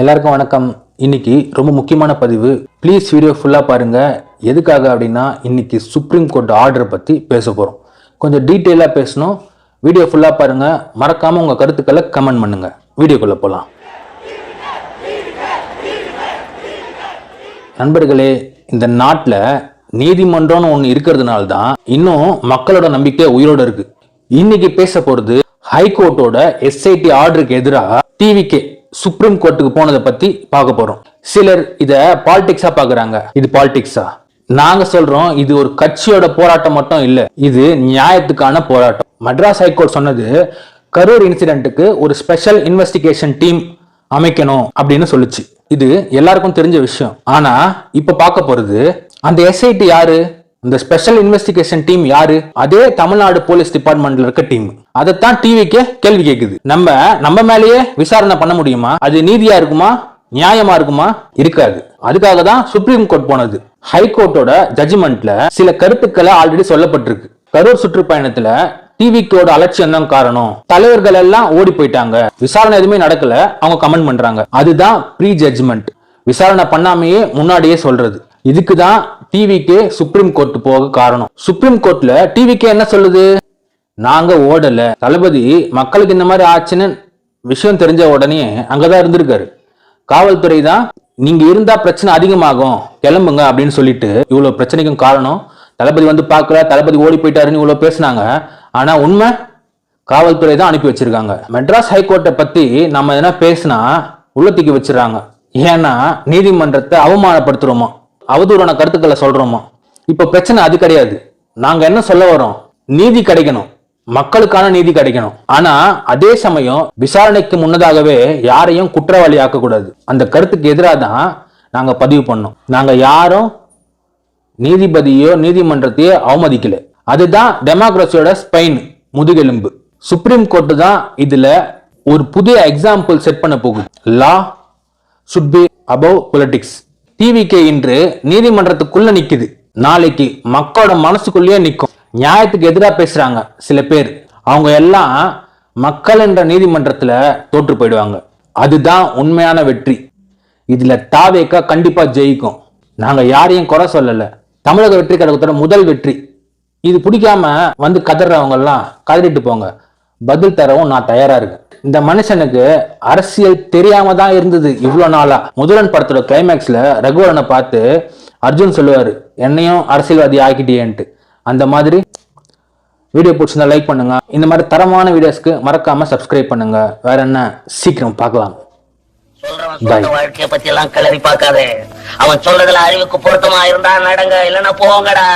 எல்லாருக்கும் வணக்கம். இன்னைக்கு ரொம்ப முக்கியமான பதிவு. ப்ளீஸ் வீடியோ ஃபுல்லாக பாருங்கள் எதுக்காக அப்படின்னா இன்னைக்கு சுப்ரீம் கோர்ட் ஆர்டரை பற்றி பேச போகிறோம் கொஞ்சம் டீட்டெயிலாக பேசணும். வீடியோ ஃபுல்லாக பாருங்க. மறக்காமல் உங்கள் கருத்துக்களை கமெண்ட் பண்ணுங்கள் வீடியோக்குள்ளே போகலாம் நண்பர்களே இந்த நாட்டில் நீதிமன்றம்னு ஒன்று இருக்கிறதுனால தான் இன்னும் மக்களோட நம்பிக்கை உயிரோட இருக்கு. இன்னைக்கு பேச போகிறது ஹைகோர்ட்டோட எஸ்ஐடி ஆர்டருக்கு எதிராக டிவிகே சுப்ரீம் கோர்ட்டுக்கு போனதை பத்தி பார்க்க போறோம். சிலர் இத பாலிடிக்ஸா பாக்குறாங்க இது பாலிடிக்ஸா நாங்க சொல்றோம் இது ஒரு கட்சியோட போராட்டம் மட்டும் இல்ல இது நியாயத்துக்கான போராட்டம். மட்ராஸ் ஹைகோர்ட் சொன்னது கரூர் இன்சிடென்ட்டுக்கு ஒரு ஸ்பெஷல் இன்வெஸ்டிகேஷன் டீம் அமைக்கணும் அப்படின்னு சொல்லுச்சு. இது எல்லாருக்கும் தெரிஞ்ச விஷயம். ஆனா இப்ப பார்க்க போறது அந்த எஸ்ஐடி யாரு? இந்த ஸ்பெஷல் இன்வெஸ்டிகேஷன் டீம் யாரு? அதே தமிழ்நாடு போலீஸ் டிபார்ட்மெண்ட்ல இருக்க டீம் அதைத்தான் டிவிக்கே கேள்வி கேக்குது. நம்ம நம்ம மேலேயே விசாரணை பண்ண முடியுமா? அது நீதியா இருக்குமா? நியாயமா இருக்குமா? இருக்காது. அதுக்காக தான் சுப்ரீம் கோர்ட் போனது. ஹைகோர்ட்டோட ஜட்ஜ்மெண்ட்ல சில கருத்துக்களை ஆல்ரெடி சொல்லப்பட்டிருக்கு. கரூர் சுற்றுப்பயணத்துல டிவிக்கோட அலட்சியம் தான் காரணம். தலைவர்கள் எல்லாம் ஓடி போயிட்டாங்க. விசாரணை எதுவுமே நடக்கல. அவங்க கமெண்ட் பண்றாங்க. அதுதான் ப்ரீ ஜட்ஜ்மெண்ட் விசாரணை பண்ணாமையே முன்னாடியே சொல்றது. இதுக்கு தான் டிவிக்கு சுப்ரீம் கோர்ட் போக காரணம். சுப்ரீம் கோர்ட்ல டிவிக்கே என்ன சொல்லுது? நாங்க ஓடல. தளபதி மக்களுக்கு இந்த மாதிரி ஆச்சுன்னு விஷயம் தெரிஞ்ச உடனே அங்கதான் இருந்திருக்காரு. காவல்துறை தான் நீங்க இருந்தா பிரச்சனை அதிகமாகும். கிளம்புங்க அப்படின்னு சொல்லிட்டு இவ்வளவு பிரச்சனைக்கும் காரணம். தளபதி வந்து பார்க்கல. தளபதி ஓடி போயிட்டாருன்னு இவ்வளவு பேசுனாங்க. ஆனா உண்மை காவல்துறை தான் அனுப்பி வச்சிருக்காங்க. மெட்ராஸ் ஹைகோர்ட்டை பத்தி நம்ம எதனா பேசினா உள்ள தூக்கி வச்சிடறாங்க. ஏன்னா நீதிமன்றத்தை அவமானப்படுத்துறோமா? அவதூறான கருத்துக்களை சொல்றோமா? இப்ப பிரச்சனை அது கிடையாது. நாங்க என்ன சொல்ல வரோம்? நீதி கிடைக்கணும். மக்களுக்கான நீதி கிடைக்கணும். ஆனா அதே சமயம் விசாரணைக்கு முன்னதாகவே யாரையும் குற்றவாளி ஆக்க கூடாது அந்த கருத்துக்கு எதிராக தான் நாங்க பதிவு பண்ணோம். நாங்க யாரும் நீதிபதியோ நீதிமன்றத்தையோ அவமதிக்கல. அதுதான் டெமோக்ரஸியோட ஸ்பெயின் முதுகெலும்பு. சுப்ரீம் கோர்ட் தான் இதுல ஒரு புதிய எக்ஸாம்பிள் செட் பண்ண போகுது. Law should be above politics TVK இன்று நீதிமன்றத்துக்குள்ள நிக்குது. நாளைக்கு மக்களோட மனசுக்குள்ளேயே நிற்கும் நியாயத்துக்கு எதிராக பேசுறாங்க சில பேர். அவங்க எல்லாம் மக்கள் என்ற நீதிமன்றத்துல தோற்று போயிடுவாங்க. அதுதான் உண்மையான வெற்றி. இதுல தாவேக்கா கண்டிப்பா ஜெயிக்கும். நாங்க யாரையும் குறை சொல்லல. தமிழக வெற்றி கழகத்தோட முதல் வெற்றி. இது பிடிக்காம வந்து கதறவங்க எல்லாம் கதறிட்டு போங்க. பதில் தரவும் நான் தயாரா இருக்கேன். இந்த மனுஷனுக்கு அரசியல் தெரியாம தான் இருந்தது இவ்வளவு நாளா. முதலன் படத்தோட கிளைமேக்ஸ்ல ரகுவரனை பார்த்து அர்ஜுன் சொல்லுவாரு என்னையும் அரசியல்வாதி ஆக்கிட்டியேன்ட்டு. அந்த மாதிரி வீடியோ பிடிச்சிருந்தா லைக் பண்ணுங்க. இந்த மாதிரி தரமான வீடியோஸ்க்கு மறக்காம சப்ஸ்கிரைப் பண்ணுங்க. வேற என்ன? சீக்கிரம் பார்க்கலாம். வாழ்க்கைய பத்தி எல்லாம் கிளறி பார்க்காதே. அவன் சொல்றதுல அறிவுக்கு பொருத்தமா இருந்தா நடங்க. இல்லன்னா போங்கடா.